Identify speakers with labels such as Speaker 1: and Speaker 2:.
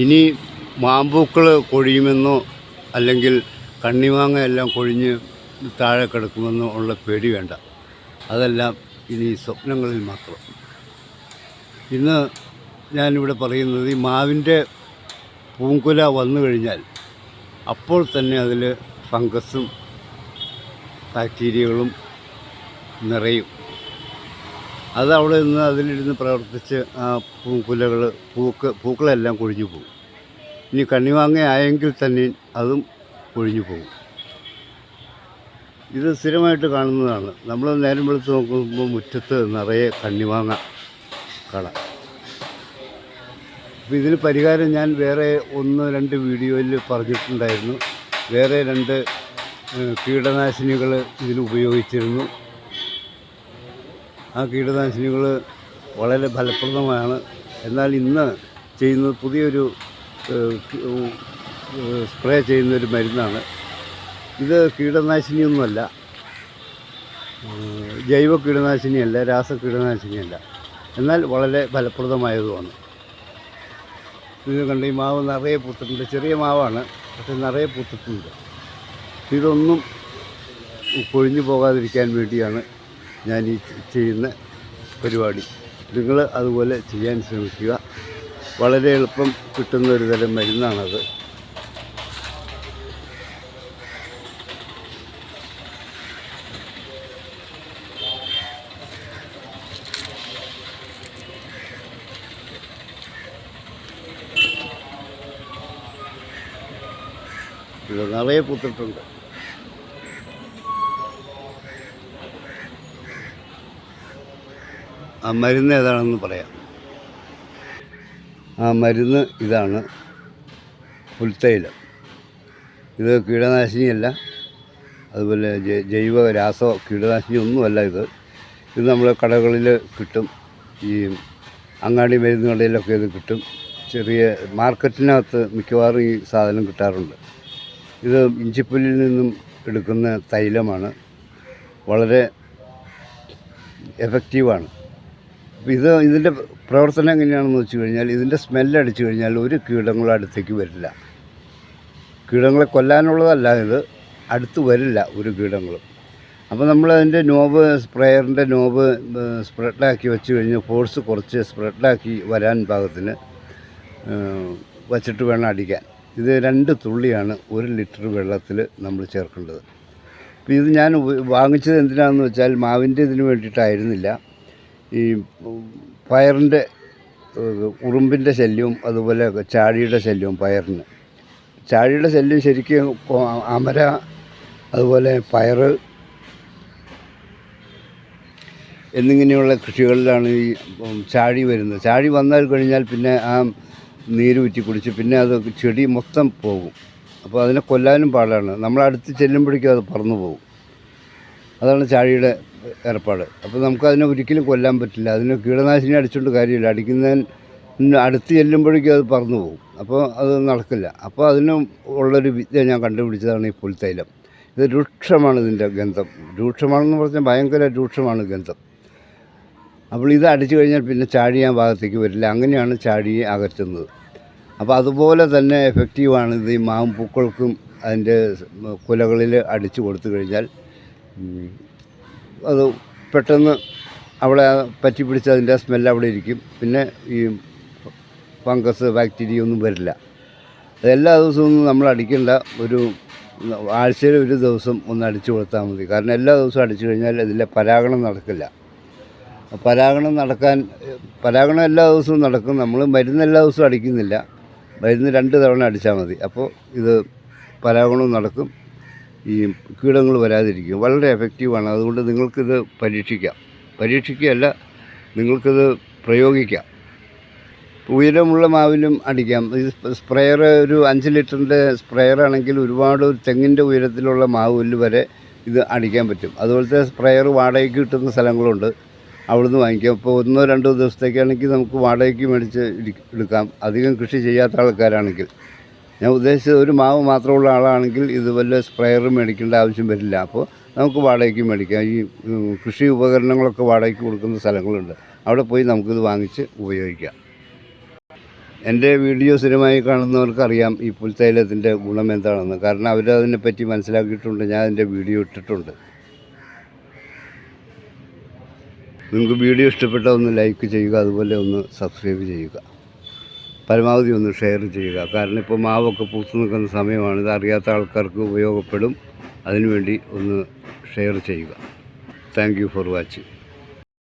Speaker 1: ഇനി മാമ്പൂക്കൾ കൊഴിയുമെന്നോ അല്ലെങ്കിൽ കണ്ണിമാങ്ങ എല്ലാം കൊഴിഞ്ഞ് താഴെ കിടക്കുമെന്നോ ഉള്ള പേടി വേണ്ട. അതെല്ലാം ഇനി സ്വപ്നങ്ങളിൽ മാത്രം. ഇന്ന് ഞാനിവിടെ പറയുന്നത് ഈ മാവിന്റെ പൂങ്കുല വന്നു കഴിഞ്ഞാൽ അപ്പോൾ തന്നെ അതിൽ ഫംഗസും ബാക്ടീരിയകളും നിറയും. അത് അവിടെ നിന്ന് അതിലിരുന്ന് പ്രവർത്തിച്ച് ആ പൂക്കുലകൾ പൂക്ക് പൂക്കളെല്ലാം കൊഴിഞ്ഞു പോകും. ഇനി കണ്ണിവാങ്ങ ആയെങ്കിൽ തന്നെ അതും കൊഴിഞ്ഞു പോകും. ഇത് സ്ഥിരമായിട്ട് കാണുന്നതാണ്. നമ്മൾ നേരം വെളുത്ത് നോക്കുമ്പോൾ മുറ്റത്ത് നിറയെ കണ്ണിവാങ്ങ കള അപ്പോൾ ഇതിന് പരിഹാരം ഞാൻ വേറെ ഒന്ന് രണ്ട് വീഡിയോയിൽ പറഞ്ഞിട്ടുണ്ടായിരുന്നു. വേറെ രണ്ട് കീടനാശിനികൾ ഇതിന് ഉപയോഗിച്ചിരുന്നു. ആ കീടനാശിനികൾ വളരെ ഫലപ്രദമാണ്. എന്നാൽ ഇന്ന് ചെയ്യുന്നത് പുതിയൊരു സ്പ്രേ ചെയ്യുന്നൊരു മരുന്നാണ്. ഇത് കീടനാശിനിയൊന്നുമല്ല. ജൈവ കീടനാശിനിയല്ല രാസ കീടനാശിനിയല്ല എന്നാൽ വളരെ ഫലപ്രദമായതുമാണ്. ഇത് കണ്ട് ഈ മാവ് നിറയെ പൂത്തിട്ടുണ്ട്. ചെറിയ മാവാണ് പക്ഷെ നിറയെ പൂത്തിട്ടുണ്ട്. ഇതൊന്നും കൊഴിഞ്ഞു പോകാതിരിക്കാൻ വേണ്ടിയാണ് ഞാൻ ഈ ചെയ്യുന്ന പരിപാടി. നിങ്ങൾ അതുപോലെ ചെയ്യാൻ ശ്രമിക്കുക. വളരെ എളുപ്പം കിട്ടുന്ന ഒരു തരം മരുന്നാണത്. നിറയെ പൂത്തിട്ടുണ്ട്. ആ മരുന്ന് ഏതാണെന്ന് പറയാം. ആ മരുന്ന് ഇതാണ് പുൽത്തൈലം. ഇത് കീടനാശിനിയല്ല അതുപോലെ ജൈവ രാസോ കീടനാശിനി ഒന്നുമല്ല ഇത്. ഇത് നമ്മൾ കടകളിൽ കിട്ടും. ഈ അങ്ങാടി മരുന്ന് കടയിലൊക്കെ ഇത് കിട്ടും. ചെറിയ മാർക്കറ്റിനകത്ത് മിക്കവാറും ഈ സാധനം കിട്ടാറുണ്ട്. ഇത് ഇഞ്ചിപ്പുല്ലിൽ നിന്നും എടുക്കുന്ന തൈലമാണ്. വളരെ എഫക്റ്റീവാണ്. ഇത് ഇതിന്റെ പ്രവർത്തനം എങ്ങനെയാണെന്ന് വെച്ച് കഴിഞ്ഞാൽ ഇതിന്റെ സ്മെല്ലടിച്ചു കഴിഞ്ഞാൽ ഒരു കീടങ്ങളും അടുത്തേക്ക് വരില്ല. കീടങ്ങളെ കൊല്ലാനുള്ളതല്ല ഇത് അടുത്ത് വരില്ല ഒരു കീടങ്ങളും. അപ്പോൾ നമ്മൾ അതിന്റെ നോബ് സ്പ്രേയറിന്റെ നോബ് സ്പ്രെഡാക്കി വെച്ച് കഴിഞ്ഞ് ഫോഴ്സ് കുറച്ച് സ്പ്രെഡാക്കി വരാൻ പാകത്തിന് വച്ചിട്ട് വേണം അടിക്കാൻ. ഇത് രണ്ട് തുള്ളിയാണ് ഒരു ലിറ്റർ വെള്ളത്തിൽ നമ്മൾ ചേർക്കേണ്ടത്. അപ്പോൾ ഇത് ഞാൻ വാങ്ങിച്ചത് എന്തിനാണെന്ന് വെച്ചാൽ മാവിന്റെ ഇതിന് വേണ്ടിയിട്ടായിരുന്നില്ല. ഈ പയറിന്റെ ഉറുമ്പിന്റെ ശല്യവും അതുപോലെ ചാഴിയുടെ ശല്യവും പയറിന്. ചാഴിയുടെ ശല്യം ശരിക്കും അമര അതുപോലെ പയർ എന്നിങ്ങനെയുള്ള കൃഷികളിലാണ് ഈ ചാഴി വരുന്നത്. ചാഴി വന്നാൽ കഴിഞ്ഞാൽ പിന്നെ ആ നീര് ഊറ്റി കുടിച്ച് പിന്നെ അത് ചെടി മൊത്തം പോകും. അപ്പോൾ അതിനെ കൊല്ലാനും പാടാണ്. നമ്മളടുത്ത് ചെല്ലുമ്പോഴേക്കും അത് പറന്നു പോകും. അതാണ് ചാഴിയുടെ ഏർപ്പാട്. അപ്പോൾ നമുക്കതിനെ ഒരിക്കലും കൊല്ലാൻ പറ്റില്ല. അതിന് കീടനാശിനി അടിച്ചുകൊണ്ട് കാര്യമില്ല. അടിക്കുന്നതിന് അടുത്ത് ചെല്ലുമ്പോഴേക്കും അത് പറന്നു പോകും. അപ്പോൾ അത് നടക്കില്ല. അപ്പോൾ അതിന് ഉള്ളൊരു വിദ്യ ഞാൻ കണ്ടുപിടിച്ചതാണ് ഈ പുൽത്തൈലം ഇത് രൂക്ഷമാണ് ഇതിന്റെ ഗന്ധം. രൂക്ഷമാണെന്ന് പറഞ്ഞാൽ ഭയങ്കര രൂക്ഷമാണ് ഗന്ധം. അപ്പോൾ ഇത് അടിച്ചു കഴിഞ്ഞാൽ പിന്നെ ആ ഭാഗത്തേക്ക് വരില്ല. അങ്ങനെയാണ് ചാഴിയെ അകറ്റുന്നത്. അപ്പോൾ അതുപോലെ തന്നെ എഫക്റ്റീവാണ് ഇത് ഈ മാവും പൂക്കൾക്കും അതിന്റെ കുലകളിൽ അടിച്ചു കൊടുത്തു കഴിഞ്ഞാൽ അത് പെട്ടെന്ന് അവിടെ പറ്റി പിടിച്ച് അതിന്റെ സ്മെല്ല് അവിടെ ഇരിക്കും. പിന്നെ ഈ ഫംഗസ് ബാക്ടീരിയ ഒന്നും വരില്ല. എല്ലാ ദിവസവും നമ്മൾ അടിക്കേണ്ട ഒരു ആഴ്ചയിൽ ഒരു ദിവസം ഒന്ന് അടിച്ചു കൊടുത്താൽ മതി. കാരണം എല്ലാ ദിവസവും അടിച്ചു കഴിഞ്ഞാൽ ഇതിലെ പരാഗണം നടക്കില്ല. പരാഗണം നടക്കാൻ പരാഗണം എല്ലാ ദിവസവും നടക്കും. നമ്മൾ മരുന്ന് എല്ലാ ദിവസവും അടിക്കുന്നില്ല. മരുന്ന് രണ്ട് തവണ അടിച്ചാൽ മതി. അപ്പോൾ ഇത് പരാഗണവും നടക്കും. ഈ കീടങ്ങൾ വരാതിരിക്കും. വളരെ എഫക്റ്റീവാണ് അതുകൊണ്ട് നിങ്ങൾക്കിത് പരീക്ഷിക്കാം. പരീക്ഷിക്കുകയല്ല നിങ്ങൾക്കിത് പ്രയോഗിക്കാം. ഉയരമുള്ള മാവിലും അടിക്കാം. ഈ സ്പ്രെയർ ഒരു അഞ്ച് ലിറ്ററിന്റെ സ്പ്രെയർ ആണെങ്കിൽ ഒരുപാട് ഒരു തെങ്ങിന്റെ ഉയരത്തിലുള്ള മാവിൽ വരെ ഇത് അടിക്കാൻ പറ്റും. അതുപോലത്തെ സ്പ്രെയർ വാടകയ്ക്ക് കിട്ടുന്ന സ്ഥലങ്ങളുണ്ട്. അവിടുന്ന് വാങ്ങിക്കാം. ഇപ്പോൾ ഒന്നോ രണ്ടോ ദിവസത്തേക്കാണെങ്കിൽ നമുക്ക് വാടകയ്ക്ക് മേടിച്ച് എടുക്കാം. അധികം കൃഷി ചെയ്യാത്ത ആൾക്കാരാണെങ്കിൽ. ഞാൻ ഉദ്ദേശിച്ചത് ഒരു മാവ് മാത്രമുള്ള ആളാണെങ്കിൽ ഇത് വല്ല സ്പ്രെയറും മേടിക്കേണ്ട ആവശ്യം വരില്ല. അപ്പോൾ നമുക്ക് വാടകയ്ക്ക് മേടിക്കാം. ഈ കൃഷി ഉപകരണങ്ങളൊക്കെ വാടകയ്ക്ക് കൊടുക്കുന്ന സ്ഥലങ്ങളുണ്ട്. അവിടെ പോയി നമുക്കിത് വാങ്ങിച്ച് ഉപയോഗിക്കാം. എന്റെ വീഡിയോ സ്ഥിരമായി കാണുന്നവർക്കറിയാം ഈ പുൽത്തൈലത്തിന്റെ ഗുണം എന്താണെന്ന്. കാരണം അവരതിനെപ്പറ്റി മനസ്സിലാക്കിയിട്ടുണ്ട്. ഞാൻ അതിന്റെ വീഡിയോ ഇട്ടിട്ടുണ്ട്. നിങ്ങൾക്ക് വീഡിയോ ഇഷ്ടപ്പെട്ടാൽ ഒന്ന് ലൈക്ക് ചെയ്യുക അതുപോലെ ഒന്ന് സബ്സ്ക്രൈബ് ചെയ്യുക. പരമാവധി ഒന്ന് ഷെയർ ചെയ്യുക. കാരണം ഇപ്പോൾ മാവൊക്കെ പൂത്തു നിൽക്കുന്ന സമയമാണ് ഇത് അറിയാത്ത ആൾക്കാർക്ക് ഉപയോഗപ്പെടും. അതിനുവേണ്ടി ഒന്ന് ഷെയർ ചെയ്യുക. Thank for watching.